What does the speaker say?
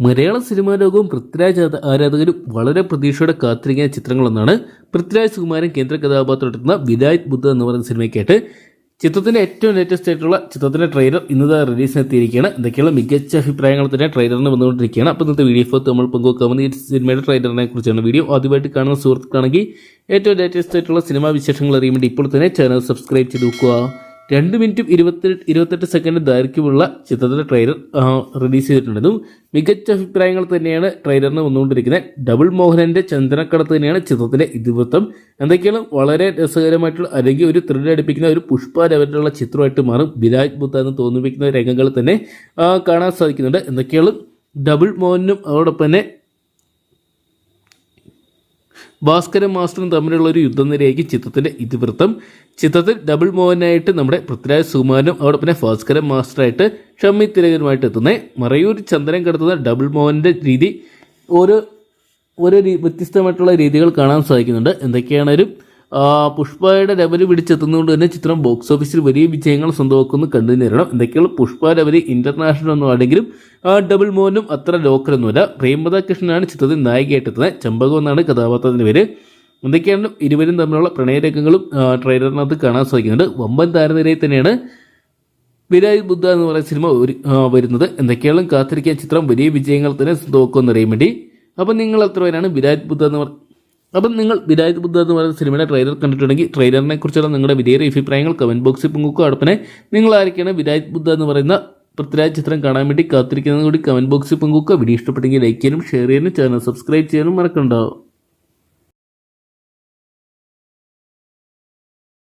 മലയാള cinema ലോകവും പൃഥ്വിരാജ് ആരാധകരും വളരെ പ്രതീക്ഷയോടെ കാത്തിരിക്കുന്ന ചിത്രങ്ങളൊന്നാണ് പൃഥ്വിരാജ് സുകുമാരൻ കേന്ദ്ര കഥാപാത്രമെത്തുന്ന വിദായത് ബുദ്ധ എന്ന് പറയുന്ന സിനിമയ്ക്കായിട്ട്. ചിത്രത്തിന്റെ ഏറ്റവും ലേറ്റസ്റ്റ് ആയിട്ടുള്ള ചിത്രത്തിന്റെ ട്രെയിലർ ഇന്നത് റിലീസിന് എത്തിയിരിക്കുകയാണ് എന്തൊക്കെയുള്ള മികച്ച അഭിപ്രായങ്ങൾ തന്നെ ട്രെയിലറിന് വന്നുകൊണ്ടിരിക്കുകയാണ്. അപ്പോൾ ഇന്നത്തെ വീഡിയോ നമ്മൾ പങ്കുവെക്കാവുന്ന ഈ സിനിമയുടെ ട്രെയിലറിനെ കുറിച്ചാണ് വീഡിയോ ആദ്യമായിട്ട് കാണുന്ന സുഹൃത്തുക്കളാണെങ്കിൽ ഏറ്റവും ലേറ്റസ്റ്റ് ആയിട്ടുള്ള സിനിമാ വിശേഷങ്ങൾ അറിയാൻ വേണ്ടി ഇപ്പോൾ തന്നെ ചാനൽ സബ്സ്ക്രൈബ് ചെയ്ത് നോക്കുക രണ്ട് മിനിറ്റും ഇരുപത്തി ഇരുപത്തെട്ട് സെക്കൻഡ് ദൈർഘ്യമുള്ള ചിത്രത്തിന്റെ ട്രെയിലർ റിലീസ് ചെയ്തിട്ടുണ്ടെന്നും മികച്ച അഭിപ്രായങ്ങൾ തന്നെയാണ് ട്രെയിലറിന് വന്നുകൊണ്ടിരിക്കുന്നത്. ഡബിൾ മോഹനന്റെ ചന്ദനക്കടത്ത് തന്നെയാണ് ചിത്രത്തിലെ ഇതിവൃത്തം. എന്തൊക്കെയാണ്? വളരെ രസകരമായിട്ടുള്ള അല്ലെങ്കിൽ ഒരു ത്രില്ലടിപ്പിക്കുന്ന ഒരു പുഷ്പ ലെവലിലുള്ള ചിത്രമായിട്ട് മാറും. വിരാജ് ബുദ്ധ എന്ന് തോന്നിപ്പിക്കുന്ന രംഗങ്ങൾ തന്നെ കാണാൻ സാധിക്കുന്നുണ്ട്. എന്തൊക്കെയാണ്? ഡബിൾ മോഹനും അതോടൊപ്പം തന്നെ ഭാസ്കരൻ മാസ്റ്ററും തമ്മിലുള്ള ഒരു യുദ്ധനിരയായിരിക്കും ചിത്രത്തിന്റെ ഇതിവൃത്തം. ചിത്രത്തിൽ ഡബിൾ മോഹനായിട്ട് നമ്മുടെ പൃഥ്വിരാജ് സുമാനും അവിടെ പിന്നെ ഭാസ്കരൻ മാസ്റ്ററായിട്ട് ഷമ്മി തിലകനുമായിട്ട് എത്തുന്നത് മറയൂർ ചന്ദ്രൻ കടത്തുന്ന ഡബിൾ മോഹന്റെ രീതി. ഓരോ ഓരോ വ്യത്യസ്തമായിട്ടുള്ള രീതികൾ കാണാൻ സാധിക്കുന്നുണ്ട്. എന്തൊക്കെയാണേലും പുഷ്പയുടെ ലെവൽ പിടിച്ചെത്തുന്നതുകൊണ്ട് തന്നെ ചിത്രം ബോക്സ് ഓഫീസിൽ വലിയ വിജയങ്ങൾ സ്വന്തമാക്കുന്നു കണ്ടു നേരിടണം. എന്തൊക്കെയാണ് പുഷ്പ ലെവൽ ഇന്റർനാഷണൽ ഒന്നും ആണെങ്കിലും ഡബിൾ മോനും അത്ര ലോക്കലൊന്നുമല്ല പ്രേമത കൃഷ്ണനാണ് ചിത്രത്തിൽ നായികയായിട്ടെത്തുന്നത്. ചമ്പകം എന്നാണ് കഥാപാത്രത്തിന്റെ പേര്. എന്തൊക്കെയാണ് ഇരുവരും തമ്മിലുള്ള പ്രണയരംഗങ്ങളും ട്രെയിലറിനകത്ത് കാണാൻ സാധിക്കുന്നുണ്ട്. വമ്പൻ താരനിരയിൽ തന്നെയാണ് വിരാജ് ബുദ്ധ എന്ന് പറയുന്ന സിനിമ വരുന്നത്. എന്തൊക്കെയാണ് കാത്തിരിക്കാൻ ചിത്രം വലിയ വിജയങ്ങൾ തന്നെ നോക്കുമെന്നറിയാൻ വേണ്ടി. അപ്പം നിങ്ങൾ എത്ര പേരാണ് വിരാജ് ബുദ്ധ എന്ന് പറ അപ്പം നിങ്ങൾ വിദായത് ബുദ്ധ എന്ന് പറയുന്ന സിനിമയുടെ ട്രെയിലർ കണ്ടിട്ടുണ്ടെങ്കിൽ ട്രെയിലറിനെ കുറിച്ചുള്ള നിങ്ങളുടെ വിലയേറിയ അഭിപ്രായങ്ങൾ കമന്റ് ബോക്സിൽ പങ്കുവെക്കുക അടുപ്പനെ നിങ്ങൾ ആരൊക്കെയാണ് വിദായത് ബുദ്ധ എന്ന് പറയുന്ന പൃഥ്വിരാജ് ചിത്രം കാണാൻ വേണ്ടി കാത്തിരിക്കുന്നത് കൂടി കമന്റ് ബോക്സിൽ പങ്കുവെക്കുക വീഡിയോ ഇഷ്ടപ്പെട്ടെങ്കിൽ ലൈക്ക് ചെയ്യാനും ഷെയർ ചെയ്യാനും ചാനൽ സബ്സ്ക്രൈബ് ചെയ്യാനും മറക്കണ്ടാവും